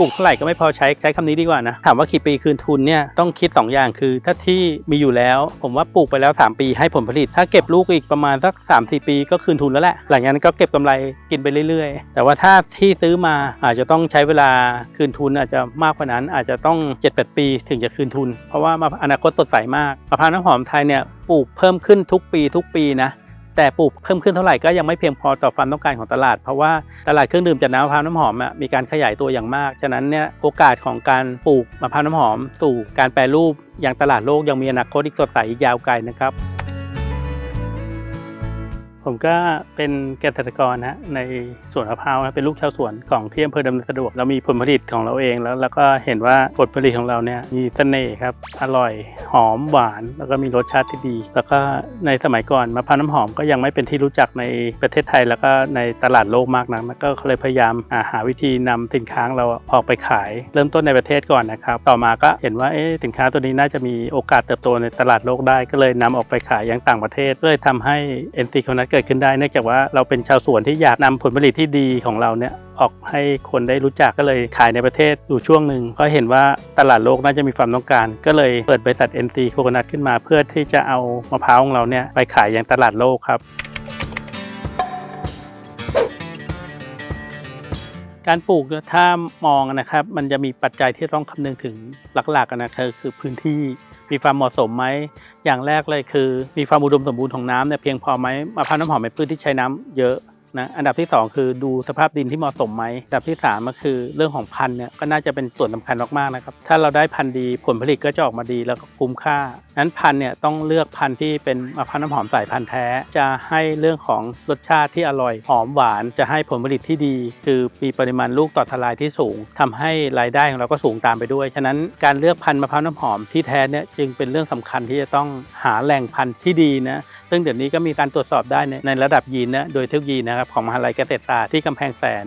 ปลูกเท่าไหร่ก็ไม่พอใช้ใช้คำนี้ดีกว่านะ ถามว่ากี่ปีคืนทุนเนี่ยต้องคิด 2 อย่างคือ ถ้าที่มีอยู่แล้ว ผมว่าปลูกไปแล้ว 3 ปีให้ผลผลิต ถ้าเก็บลูกอีกประมาณสัก3 4 ปีก็คืนทุนแล้วแหละหลังจากนั้นก็เก็บกำไรกินไปเรื่อยๆ แต่ว่าถ้าที่ซื้อมาอาจจะต้องใช้เวลาคืนทุนอาจจะมากกว่านั้นอาจจะต้อง 7-8 ปีถึงจะคืนทุน เพราะว่ามาอนาคตสดใสมากมะพร้าวน้ำหอมไทยเนี่ยปลูกเพิ่มขึ้นทุกปีทุกปีนะ แต่ปลูกเพิ่มขึ้นเท่าไหร่ก็ยังไม่เพียงพอต่อความต้องการของตลาด เพราะว่าตลาดเครื่องดื่มจากน้ำมะพร้าวน้ำหอมมีการขยายตัวอย่างมาก ฉะนั้นเนี่ยโอกาสของการปลูกมะพร้าวน้ำหอม สู่การแปรรูปอย่างตลาดโลกยังมีอนาคตอีกสดใสอีกยาวไกลนะครับ ผมก็เป็นเกษตรกรนะในสวนมะพร้าวนะเป็นลูกชาวสวนของที่อำเภอดำเนินสะดวกเรามีผลผลิตของเราเองแล้วแล้วก็เห็นว่าผลผลิตของเราเนี่ยมีเสน่ห์ครับอร่อยหอมหวาน แล้วก็มีรสชาติที่ดี แล้วก็ในสมัยก่อนมะพร้าวน้ำหอมก็ยังไม่เป็นที่รู้จักในประเทศไทย แล้วก็ในตลาดโลกมากนักนะก็เลยพยายามาหาวิธีนำสินค้าเราออกไปขาย เริ่มต้นในประเทศก่อนนะครับ ต่อมาก็เห็นว่าเอ๊สินค้าตัวนี้น่าจะมีโอกาสเติบโตในตลาดโลกได้ ก็เลยนำออกไปขายยังต่างประเทศเลยทำให้ NC คนัทเกิดขึ้นได้เนื่องจากว่าเราเป็นชาวสวนที่อยากนำผลผลิตที่ดีของเราเนี่ยออกให้คนได้รู้จักก็เลยขายในประเทศอยู่ช่วงหนึ่งเพราะเห็นว่าตลาดโลกน่าจะมีความต้องการ ก็เลยเปิดบริษัท NC โคนัทขึ้นมา เพื่อที่จะเอามะพร้าวของเราเนี่ยไปขายยังตลาดโลกครับ การปลูกเนี่ยถ้ามองนะครับ มันจะมีปัจจัยที่ต้องคำนึงถึงหลักๆนะคือคือพื้นที่มีความเหมาะสมไหมอย่างแรกเลยคือ มีความอุดมสมบูรณ์ของน้ำเนี่ยเพียงพอไหมมะพร้าวน้ำหอมเป็นพืชที่ใช้น้ำเยอะ นะอันดับที่สองคือดูสภาพดินที่เหมาะสมไหมอันดับที่สามก็คือเรื่องของพันธุ์เนี่ยก็น่าจะเป็นส่วนสำคัญมากๆนะครับถ้าเราได้พันธุ์ดีผลผลิตก็จะออกมาดีแล้วก็คุ้มค่านั้นพันธุ์เนี่ยต้องเลือกพันธุ์ที่เป็นมะพร้าวน้ำหอมสายพันธุ์แท้ จะให้เรื่องของรสชาติที่อร่อยหอมหวานจะให้ผลผลิตที่ดี คือมีปริมาณลูกต่อทลายที่สูงทำให้รายได้ของเราก็สูงตามไปด้วยฉะนั้นการเลือกพันธุ์มะพร้าวน้ำหอมที่แท้เนี่ยจึงเป็นเรื่องสำคัญที่จะต้องหาแหล่งพันธุ์ที่ดีนะ ซึ่งเดี๋ยวนี้ก็มีการตรวจสอบได้ในในระดับยีนนะโดยเทคโนโลยีนะครับของมหาลัยเกษตรศาสตร์ที่กำแพงแสน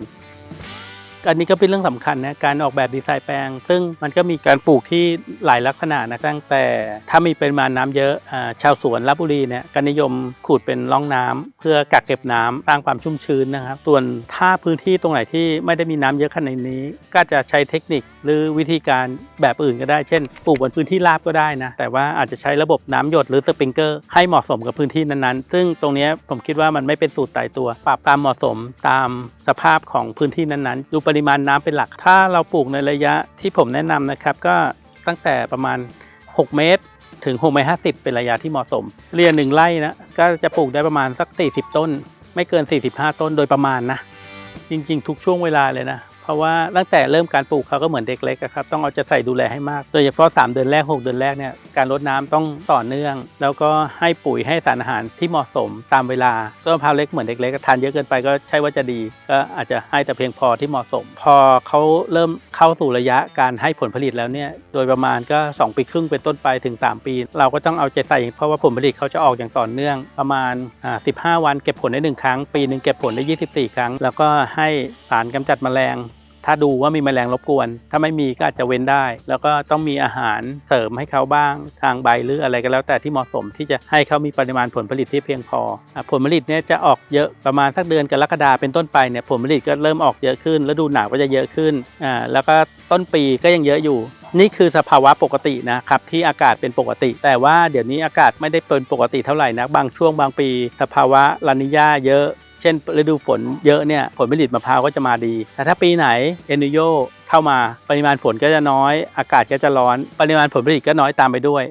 อันนี้ก็เป็นเรื่องสำคัญนะการออกแบบดีไซน์แปลง ซึ่งมันก็มีการปลูกที่หลายลักษณะนะตั้งแต่ถ้ามีปริมาณน้ำเยอะอ่าชาวสวนลบบุรีเนี่ยก็นิยมขุดเป็นร่องน้ำเพื่อกักเก็บน้ำสร้างความชุ่มชื้นนะครับ ส่วนถ้าพื้นที่ตรงไหนที่ไม่ได้มีน้ำเยอะขนาดนี้ ก็จะใช้เทคนิคหรือวิธีการแบบอื่นก็ได้ เช่นปลูกบนพื้นที่ราบก็ได้นะแต่ว่าอาจจะใช้ระบบน้ำหยดหรือสปริงเกอร์ให้เหมาะสมกับพื้นที่นั้นๆ ซึ่งตรงนี้ผมคิดว่ามันไม่เป็นสูตรตายตัว ปรับตามเหมาะสมตามสภาพของพื้นที่นั้นๆดูปริมาณน้ำเป็นหลัก ถ้าเราปลูกในระยะที่ผมแนะนำนะครับ ก็ตั้งแต่ประมาณ 6 เมตร ถึง6เมตร50 เป็นระยะที่เหมาะสม เรียนหนึ่งไร่นะก็จะปลูกได้ประมาณสัก 40 ต้น ไม่เกิน 45 ต้นโดยประมาณนะ จริง ๆ ทุกช่วงเวลาเลยนะ ราะว่าตั้งแต่เริ่มการปลูกเขาก็เหมือนเด็กเล็กครับต้องเอาใจใส่ดูแลให้มาก โดยเฉพาะ 3 เดือนแรก 6 เดือนแรกเนี่ยการรดน้ำต้องต่อเนื่อง แล้วก็ให้ปุ๋ยให้สารอาหารที่เหมาะสมตามเวลาต้นมะพร้าวเล็กเหมือนเด็กเล็กทานเยอะเกินไปก็ใช่ว่าจะดี ก็อาจจะให้แต่เพียงพอที่เหมาะสม พอเขาเริ่มเข้าสู่ระยะการให้ผลผลิตแล้วเนี่ยโดยประมาณก็ 2 ปีครึ่งเป็นต้นไปถึง 3 ปี เราก็ต้องเอาใจใส่เพราะว่าผลผลิตเขาจะออกอย่างต่อเนื่อง ประมาณอ่า15 วันเก็บผลได้หนึ่งครั้ง ปีหนึ่งเก็บผลได้ 24 ครั้ง แล้วก็ให้สารกำจัดแมลง ถ้าดูว่ามีแมลงรบกวน ถ้าไม่มีก็อาจจะเว้นได้ แล้วก็ต้องมีอาหารเสริมให้เขาบ้าง ทางใบหรืออะไรก็แล้ว แต่ที่เหมาะสมที่จะให้เขามีปริมาณผลผลิตที่เพียงพอ ผลผลิตเนี่ยจะออกเยอะประมาณสักเดือนกรกฎาเป็นต้นไปเนี่ยผลผลิตก็เริ่มออกเยอะขึ้นแล้วดูหนาวก็จะเยอะขึ้นอ่าแล้วก็ต้นปีก็ยังเยอะอยู่ นี่คือสภาวะปกตินะครับที่อากาศเป็นปกติ แต่ว่าเดี๋ยวนี้อากาศไม่ได้เป็นปกติเท่าไหร่นะบางช่วงบางปี สภาวะลานิญาเยอะ เช่นฤดูฝนเยอะเนี่ยผลผลิตมะพร้าวก็จะมาดี แต่ถ้าปีไหนเอนิโยเข้ามาปริมาณฝนก็จะน้อย อากาศก็จะร้อน ปริมาณผลผลิตก็น้อยตามไปด้วย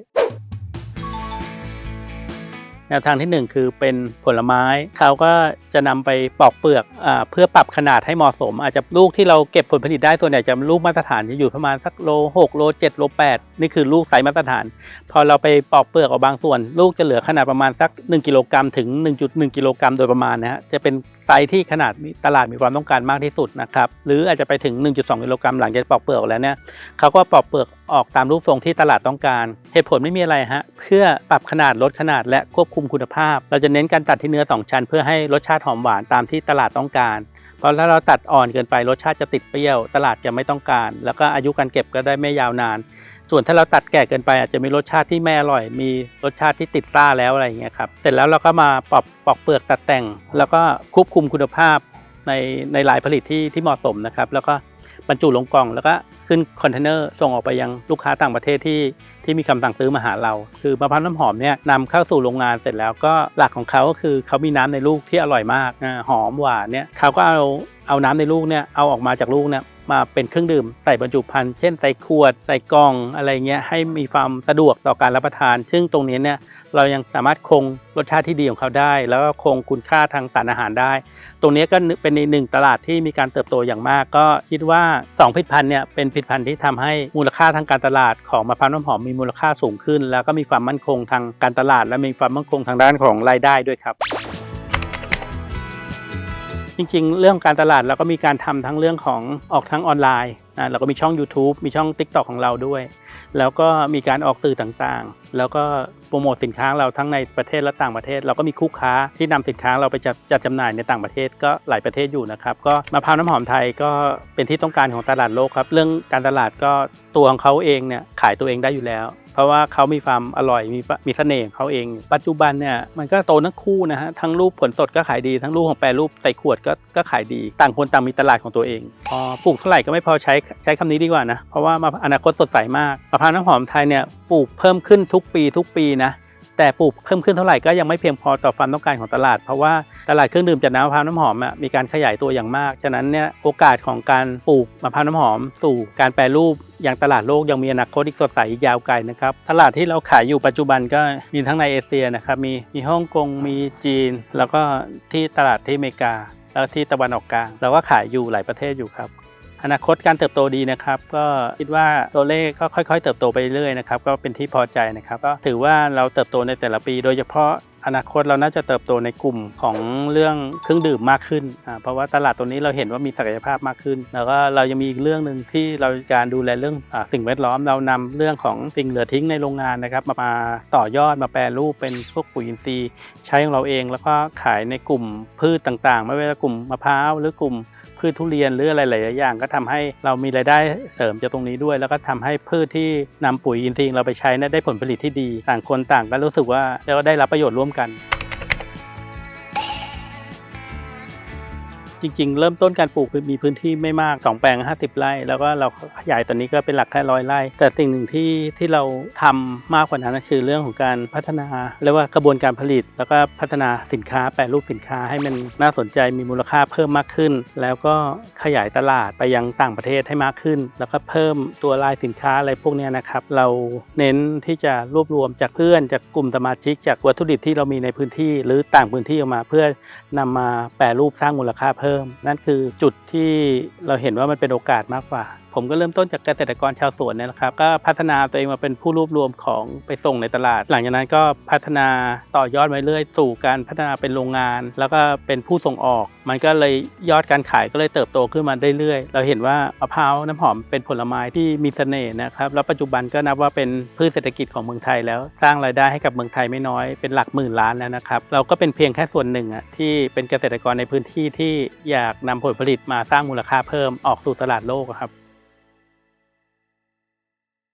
แนวทางที่หนึ่งคือเป็นผลไม้เขาก็จะนำไปปอกเปลือกอเพื่อปรับขนาดให้เหมาะสม อาจจะลูกที่เราเก็บผลผลิตได้ส่วนใหญ่จะลูกมาตรฐานจะอยู่ประมาณสักโล6โล7โล8นี่คือลูกไซส์มาตรฐาน พอเราไปปอกเปลือกออกบางส่วน ลูกจะเหลือขนาดประมาณสัก 1กิโลกรัมถึง 1.1กิโลกรัมโดยประมาณนะฮะจะเป็น ไซส์ที่ขนาดตลาดมีความต้องการมากที่สุดนะครับหรืออาจจะไปถึง 1.2 กิโลกรัมหลังจากปอกเปลือกแล้วเนี่ยเขาก็ปอกเปลือกออกตามรูปทรงที่ตลาดต้องการ เหตุผลไม่มีอะไรฮะเพื่อปรับขนาดลดขนาดและควบคุมคุณภาพ เราจะเน้นการตัดที่เนื้อสองชั้น เพื่อให้รสชาติหอมหวานตามที่ตลาดต้องการเพราะถ้าเราตัดอ่อนเกินไปรสชาติจะติดเปรี้ยว ตลาดจะไม่ต้องการ แล้วก็อายุการเก็บก็ได้ไม่ยาวนาน ส่วนถ้าเราตัดแก่เกินไปอาจจะมีรสชาติที่ไม่อร่อย มีรสชาติที่ติดร่าแล้วอะไรอย่างเงี้ยครับเสร็จแล้วเราก็มาปอกปอกเปลือกตัดแต่ง แล้วก็ควบคุมคุณภาพในในหลายผลิตที่ที่เหมาะสมนะครับแล้วก็บรรจุลงกล่องแล้วก็ขึ้นคอนเทนเนอร์ส่งออกไปยังลูกค้าต่างประเทศที่ที่มีคำสั่งซื้อมาหาเรา คือมะพร้าวน้ำหอมเนี่ยนำเข้าสู่โรงงานเสร็จแล้วก็หลักของเขาก็คือเขามีน้ำในลูกที่อร่อยมากหอมหวานเนี่ยเขาก็เอาเอาน้ำในลูกเนี่ยเอาออกมาจากลูกเนี่ย มาเป็นเครื่องดื่มใส่บรรจุภัณฑ์เช่นใส่ขวด ใส่กล่องอะไรเงี้ยให้มีความสะดวกต่อการรับประทาน ซึ่งตรงนี้เนี่ยเรายังสามารถคงรสชาติที่ดีของเขาได้ แล้วก็คงคุณค่าทางสารอาหารได้ ตรงนี้ก็เป็นอีกหนึ่งตลาดที่มีการเติบโตอย่างมาก ก็คิดว่า 2ผลิตภัณฑ์เนี่ยเป็นผลิตภัณฑ์ที่ทำให้มูลค่าทางการตลาดของมะพร้าวน้ำหอมมีมูลค่าสูงขึ้น แล้วก็มีความมั่นคงทางการตลาด และมีความมั่นคงทางด้านของรายได้ด้วยครับ จริงๆ เรื่องการตลาดเราก็มีการทำทั้งเรื่องของออกทั้งออนไลน์นะเราก็มีช่อง YouTube มีช่อง TikTok ของเราด้วย แล้วก็มีการออกสื่อต่างๆแล้วก็โปรโมทสินค้าเราทั้งในประเทศและต่างประเทศ เราก็มีคู่ค้าที่นำสินค้าเราไปจัดจัดจำหน่ายในต่างประเทศก็หลายประเทศอยู่นะครับ ก็มะพร้าวน้ำหอมไทยก็เป็นที่ต้องการของตลาดโลกครับ เรื่องการตลาดก็ตัวของเขาเองเนี่ยขายตัวเองได้อยู่แล้ว เพราะว่าเขามีความอร่อยมีมีเสน่ห์ของเขาเอง ปัจจุบันเนี่ยมันก็โตทั้งคู่นะฮะทั้งรูปผลสดก็ขายดีทั้งรูปของแปรรูปใส่ขวดก็ก็ขายดี ต่างคนต่างมีตลาดของตัวเองพอปลูกเท่าไหร่ก็ไม่พอใช้ใช้คำนี้ดีกว่านะเพราะว่ามาอนาคตสดใสมากมะพร้าวน้ำหอมไทยเนี่ยปลูกเพิ่มขึ้นทุุกปีทุกปีนะแต่ปลูกเพิ่มขึ้นเท่าไหร่ก็ยังไม่เพียงพอต่อความต้องการของตลาด เพราะว่าตลาดเครื่องดื่มจากน้ำมะพร้าวน้ำหอมมีการขยายตัวอย่างมาก ฉะนั้นเนี่ยโอกาสของการปลูกมะพร้าวน้ำหอม สู่การแปรรูปอย่างตลาดโลกยังมีอนาคตอีกสดใสอีกยาวไกลนะครับตลาดที่เราขายอยู่ปัจจุบันก็มีทั้งในเอเชียนะครับมีมีฮ่องกงมีจีน แล้วก็ที่ตลาดที่อเมริกา แล้วที่ตะวันออกกลางเราก็ขายอยู่หลายประเทศอยู่ครับ อนาคตการเติบโตดีนะครับ ก็คิดว่าตัวเลขก็ค่อย ๆ เติบโตไปเรื่อยนะครับ ก็เป็นที่พอใจนะครับก็ถือว่าเราเติบโตในแต่ละปี โดยเฉพาะอนาคตเราน่าจะเติบโตในกลุ่มของเรื่องเครื่องดื่มมากขึ้นอ่าเพราะว่าตลาดตัวนี้เราเห็นว่ามีศักยภาพมากขึ้น แล้วก็เรายังมีอีกเรื่องหนึ่งที่เราการดูแลเรื่องอสิ่งแวดล้อม เรานำเรื่องของสิ่งเหลือทิ้งในโรงงานนะครับมามาต่อยอดมาแปรรูปเป็นพวกปุ๋ยอินทรีย์ ใช้ของเราเอง แล้วก็ขายในกลุ่มพืชต่างๆ ไม่ว่าจะกลุ่มมะพร้าวหรือกลุ่ม พืชทุเรียนหรืออะไรหลายอย่าง ก็ทำให้เรามีรายได้เสริมจากตรงนี้ด้วย แล้วก็ทำให้พืชที่นำปุ๋ยอินทรีย์เราไปใช้นะได้ผลผลิตที่ดี ต่างคนต่างก็รู้สึกว่าเราได้รับประโยชน์ร่วมกัน ริง ๆ เริ่มต้นการปลูกคือมีพื้นที่ไม่มาก 2 แปลง 50 ไร่ แล้วก็เราขยายตอนนี้ก็เป็นหลักแค่ร้อยไร่ แต่สิ่งหนึ่งที่ที่เราทำมากกว่านั้นก็คือเรื่องของการพัฒนาเรียกว่ากระบวนการผลิต แล้วก็พัฒนาสินค้าแปรรูปสินค้าให้มันน่าสนใจมีมูลค่าเพิ่มมากขึ้น แล้วก็ขยายตลาดไปยังต่างประเทศให้มากขึ้น แล้วก็เพิ่มตัวลายสินค้าอะไรพวกนี้นะครับ เราเน้นที่จะรวบรวมจากเพื่อนจากกลุ่มสมาชิก จากวัตถุดิบที่เรามีในพื้นที่ หรือต่างพื้นที่ออกมา เพื่อนำมาแปรรูปสร้างมูลค่าเพิ่มนั่นคือจุดที่เราเห็นว่ามันเป็นโอกาสมากกว่า ผมก็เริ่มต้นจากเกษตรกรชาวสวนเนี่ยนะครับ ก็พัฒนาตัวเองมาเป็นผู้รวบรวมของไปส่งในตลาด หลังจากนั้นก็พัฒนาต่อยอดไปเรื่อยสู่การพัฒนาเป็นโรงงาน แล้วก็เป็นผู้ส่งออก มันก็เลยยอดการขายก็เลยเติบโตขึ้นมาเรื่อยๆ เราเห็นว่ามะพร้าวน้ำหอมเป็นผลไม้ที่มีเสน่ห์นะครับแล้วปัจจุบันก็นับว่าเป็นพืชเศรษฐกิจของเมืองไทยแล้ว สร้างรายได้ให้กับเมืองไทยไม่น้อยเป็นหลักหมื่นล้านแล้วนะครับเราก็เป็นเพียงแค่ส่วนหนึ่งอะที่เป็นเกษตรกรในพื้นที่ที่อยากนำผลผลิตมาสร้างมูลค่าเพิ่มออกสู่ตลาดโลกครับ